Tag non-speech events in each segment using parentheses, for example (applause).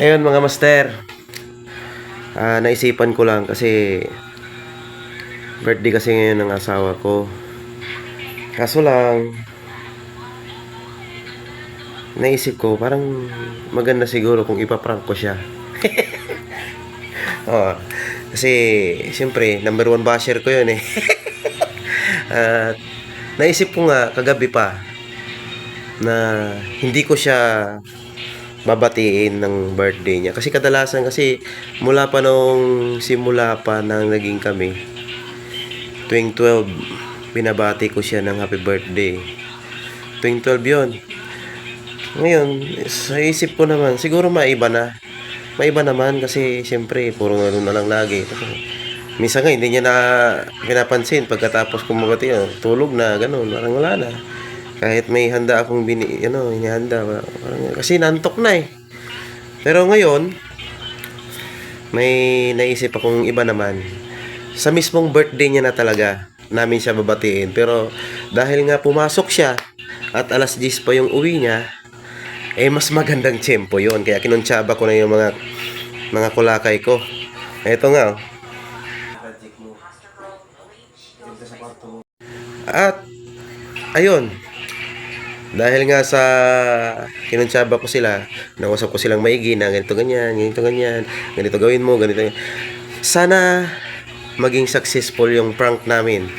Ayun mga master. Ah, naisipan ko lang kasi birthday kasi ngayon ng asawa ko. Kaso lang naisip ko parang maganda siguro kung ipaprank ko siya. (laughs) Oo. Kasi siyempre number one basher ko yun eh. (laughs) At naisip ko nga kagabi pa na hindi ko siya babatiin ng birthday niya. Kasi kadalasan kasi mula pa nung simula pa nang naging kami, tuwing 12, binabati ko siya ng happy birthday. Tuwing 12 yun. Ngayon, sa isip ko naman, siguro maiba na. Maiba naman kasi siyempre, puro ano na lang lagi. Minsan nga, hindi niya na pinapansin pagkatapos kumabati, oh, tulog na, ganun, parang wala na. Kahit may handa akong bini, ano, inihanda. Parang, kasi nantok na eh. Pero ngayon, may naisip akong iba naman. Sa mismong birthday niya na talaga, namin siya babatiin. Pero dahil nga pumasok siya, at alas 10 pa yung uwi niya, eh mas magandang tiyempo yon Kaya kinuntsaba ko na yung mga mga kulakay ko. Eto nga, oh. At, ayun, dahil nga sa kinuntsaba ko sila, nakusap ko silang maigi na ganito ganyan, ganito ganyan, ganito gawin mo, ganito. Sana maging successful yung prank namin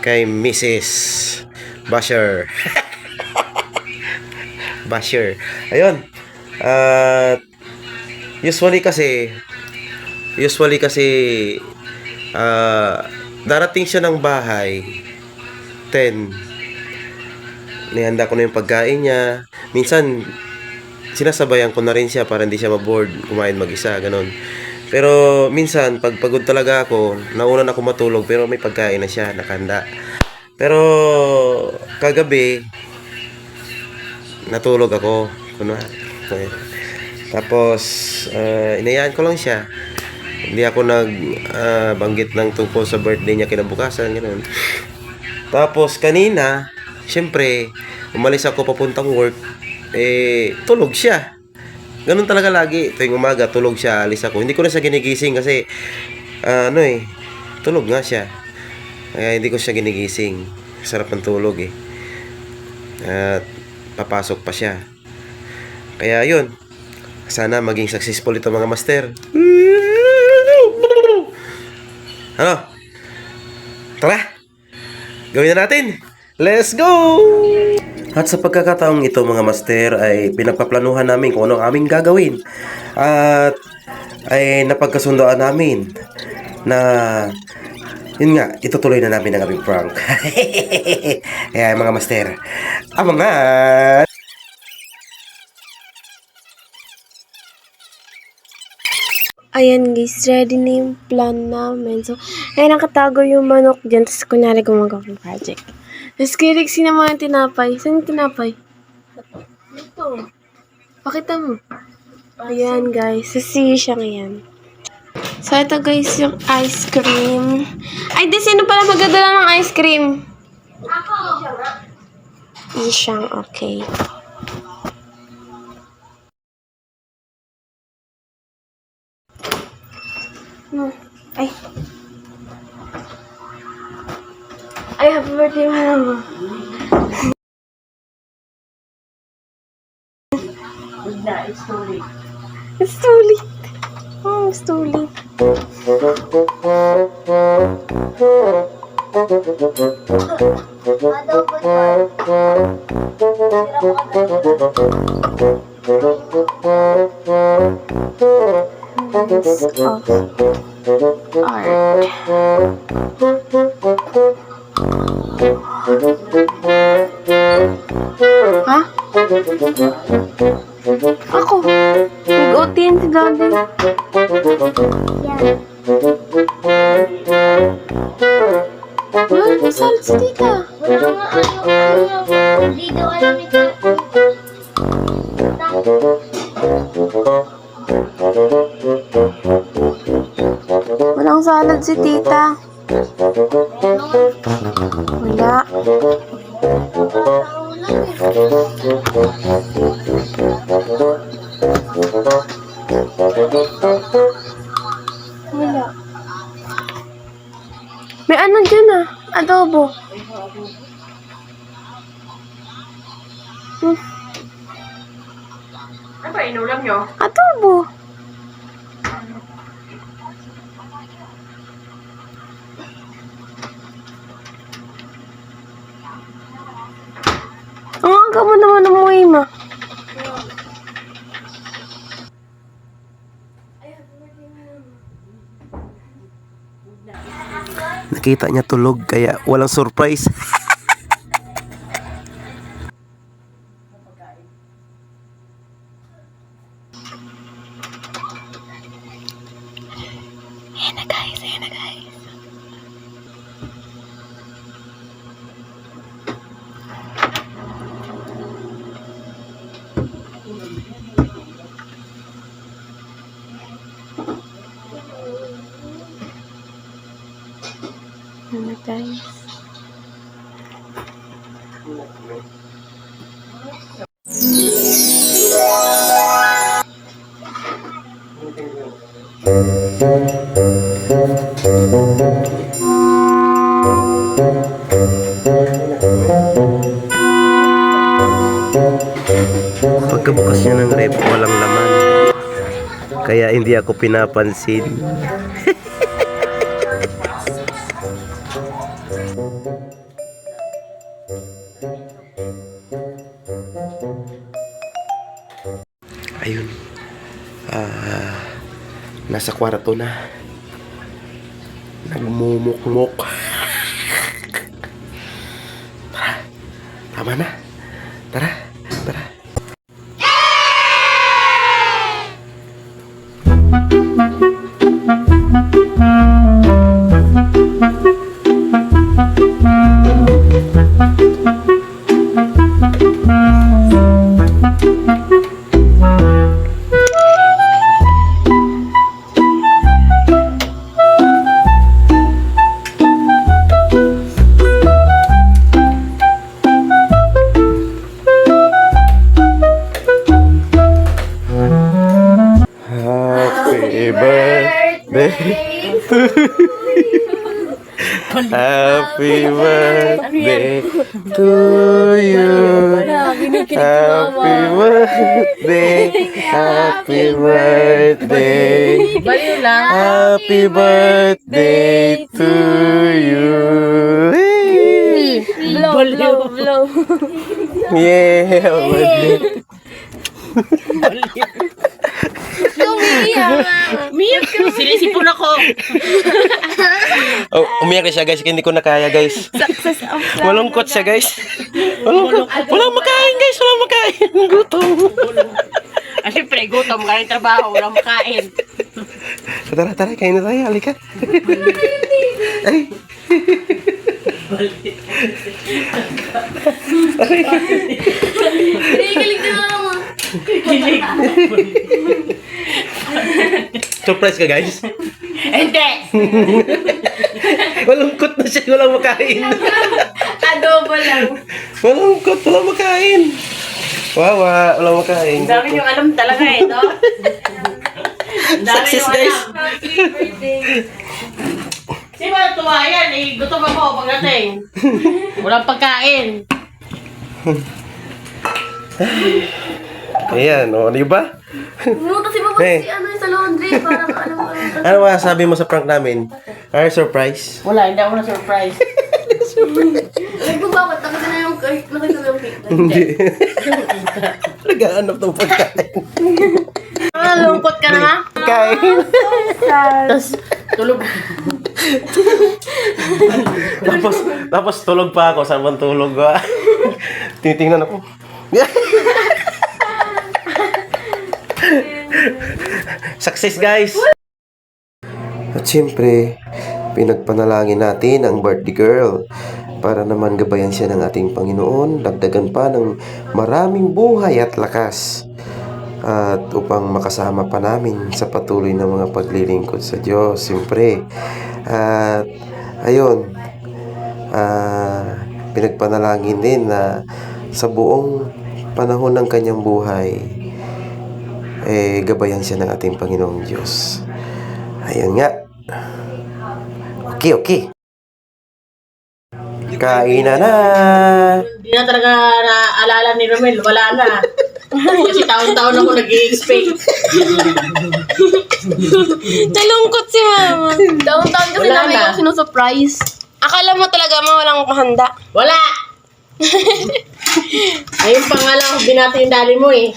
kay Mrs. Basher. (laughs) Basher. Ayun. At usually kasi usually kasi ah, darating siya ng bahay 10 nihanda ko na yung pagkain niya. Minsan, sinasabayan ko na rin siya para hindi siya maboard kumain mag-isa, ganun. Pero minsan, pag pagod talaga ako, nauna na ako matulog pero may pagkain na siya, nakanda. Pero kagabi, natulog ako. Kunwari. Tapos, uh, inayaan ko lang siya. Hindi ako nag ah, banggit ng tungkol sa birthday niya kinabukasan, ganun. Tapos kanina, syempre, umalis ako papuntang work, eh, tulog siya. Ganun talaga lagi. Tuwing umaga, tulog siya, alis ako. Hindi ko na siya ginigising kasi, ah, ano eh, tulog nga siya. Kaya hindi ko siya ginigising. Sarap ng tulog eh. At papasok pa siya. Kaya yun. Sana maging successful ito mga master. Ano? Tara! Gawin na natin! Let's go! At sa pagkakataong ito mga master ay pinagpaplanuhan namin kung ano ang aming gagawin. At ay napagkasundoan namin na yun nga, itutuloy na namin ang aming prank. (laughs) Kaya mga master, abangan! Ayan guys, ready na yung plan namin. So, ay nakatago yung manok dyan. Tapos kunyari gumagawa ng project. Tapos kilig sina mga tinapay. Saan yung tinapay? Ito. Pakita mo. Ayan guys, sisiyo siya ngayon. So, ito guys yung ice cream. Ay, di sino pala magdadala ng ice cream? Ako. Ishang, okay. Ay, happy birthday, mama. It's too late. It's too late. Oh, it's too late. Hands off. Art. Ha? Ako. Nag-OT yan si Daddy. Wala, nasalit si Tita. Wala nga ayaw, Hindi daw alam ito. Walang salad si Tita. Wala. Wala. May ano dyan ah. Adobo. Hmm. Ano ba inulam nyo? Adobo. Ang aga mo naman umuwi, ma. Nakita niya tulog kaya walang surprise. Ayan na guys, ayan na guys. Pagkabukas niya ng rep, walang laman. Kaya hindi ako pinapansin. (laughs) Ayun. Ah, nasa kwarto na. Nagmumukmok. Tara. Tama na. Tara. Happy birthday to you. Happy birthday. Happy birthday. Baliw lang. Happy birthday to you. Hey! Blow, blow, blow. Yeah, birthday. Miyap ka. (laughs) Sinisipon ako. Oh, umiyak na siya guys, hindi ko na kaya guys. Success of Malungkot siya guys. Malungkot. Walang makain guys, walang makain. Gutom. Ah, siyempre, gutom ka ng trabaho. Walang makain. Tara, tara, kain na tayo. Halika. Ay. Kinikilig na naman. Surprise ka guys. (laughs) Hindi. Malungkot na siya, walang makain. Adobo lang. Malungkot, walang makain. Wawa, walang makain. Ang dami niyong alam talaga eh, no? Ang dami Success niyong guys. alam. Happy birthday. Sino tuwa yan? Eh, gutom ako pagdating. Walang pagkain. (laughs) Ayan, o, di ba? Pumunta si Baba Eh. si ano sa laundry para ano ano. (laughs) Ano masasabi mo sa prank namin? Our surprise? Wala, hindi ako na-surprise. (laughs) Nagbabawat nakita na yung cake. Nakita na yung cake. (laughs) Hindi. Naghahanap ng pagkain. Ah, lungkot ka na nga. Kain. Tapos, tulog. tapos, tapos tulog pa ako. Saan bang tulog ko? Titingnan ako. Success guys! At siyempre, pinagpanalangin natin ang birthday girl para naman gabayan siya ng ating Panginoon, dagdagan pa ng maraming buhay at lakas at upang makasama pa namin sa patuloy na mga paglilingkod sa Diyos, siyempre. At ayun, ah, pinagpanalangin din na sa buong panahon ng kanyang buhay, eh, gabayan siya ng ating Panginoong Diyos. Ayun nga. Okay, okay. Kain na na. Hindi na talaga naaalala ni Romel. Wala na. (laughs) Kasi taon-taon ako nag-i-expect. (laughs) Nalungkot si mama. Taon-taon kasi Wala namin na. yung sinusurprise. Akala mo talaga ma walang handa. Wala! (laughs) Ayun pa nga lang, binati yung dali mo eh.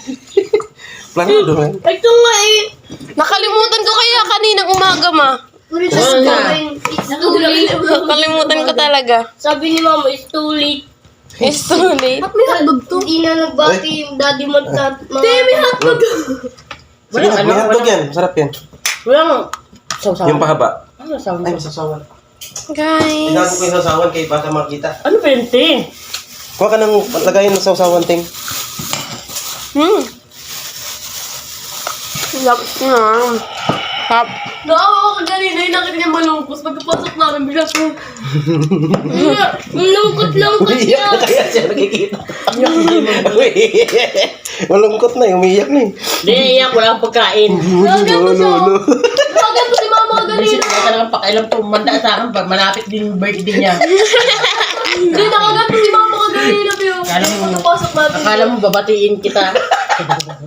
Plano doon. Ito nga eh. Nakalimutan ko kaya kaninang umaga ma. Ulit Wala na. It's too late. Nakalimutan ko talaga. Sabi ni mama, it's too late. It's too late. Ba't may hotdog to? Hindi na nagbati yung daddy mo at mga... Hindi, may hotdog. Sige, ano, may hotdog yan. Masarap yan. Walang sausawan. Yung pahaba. Ano sausawan? Ay, masasawan. Guys. Tinago ko yung sasawan kay baka makita. Ano pa yun, te? Kuha ka ng lagayin ng sasawan, ting. Hmm. Lapos na. Tap. Naawa ko kanina yung nakita niya malungkos. Pagkapasok namin, bigla ko. Lungkot-lungkot niya. kaya siya nakikita. Malungkot na, umiiyak na eh. Hindi, iyak, wala akong pagkain. (laughs) Gaganto siya. Gaganto si mama Kasi kanina. wala talagang pakialam to, manda sa akin, pag malapit din yung birthday niya. (laughs) Hindi, nakaganto si mama kanina. Pero Akala mo- pagkapasok namin. Akala mo babatiin kita. (laughs)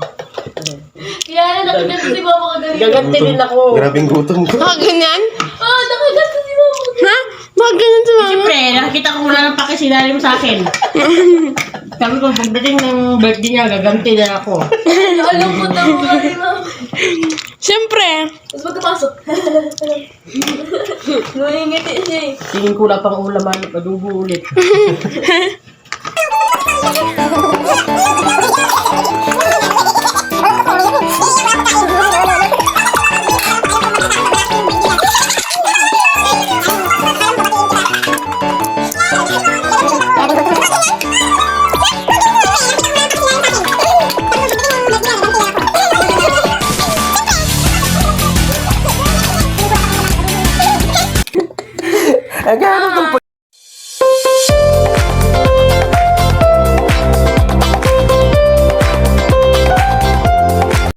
Kaya na nakaganto si mama kanina. Gaganti din ako. Grabing gutom ko. Ah, ganyan? Ah, nakaganto si mama. Ha? Bakit ganyan si mama? Siyempre, nakikita ko wala nang pakisinali mo sa akin. (laughs) Sabi ko, pagdating ng birthday niya, gaganti na ako. Alam ko na mo kanina. Siyempre. Tapos pagkapasok. (laughs) Ngumingiti siya eh. Tingin ko wala pang ulaman, padugo ulit. (laughs)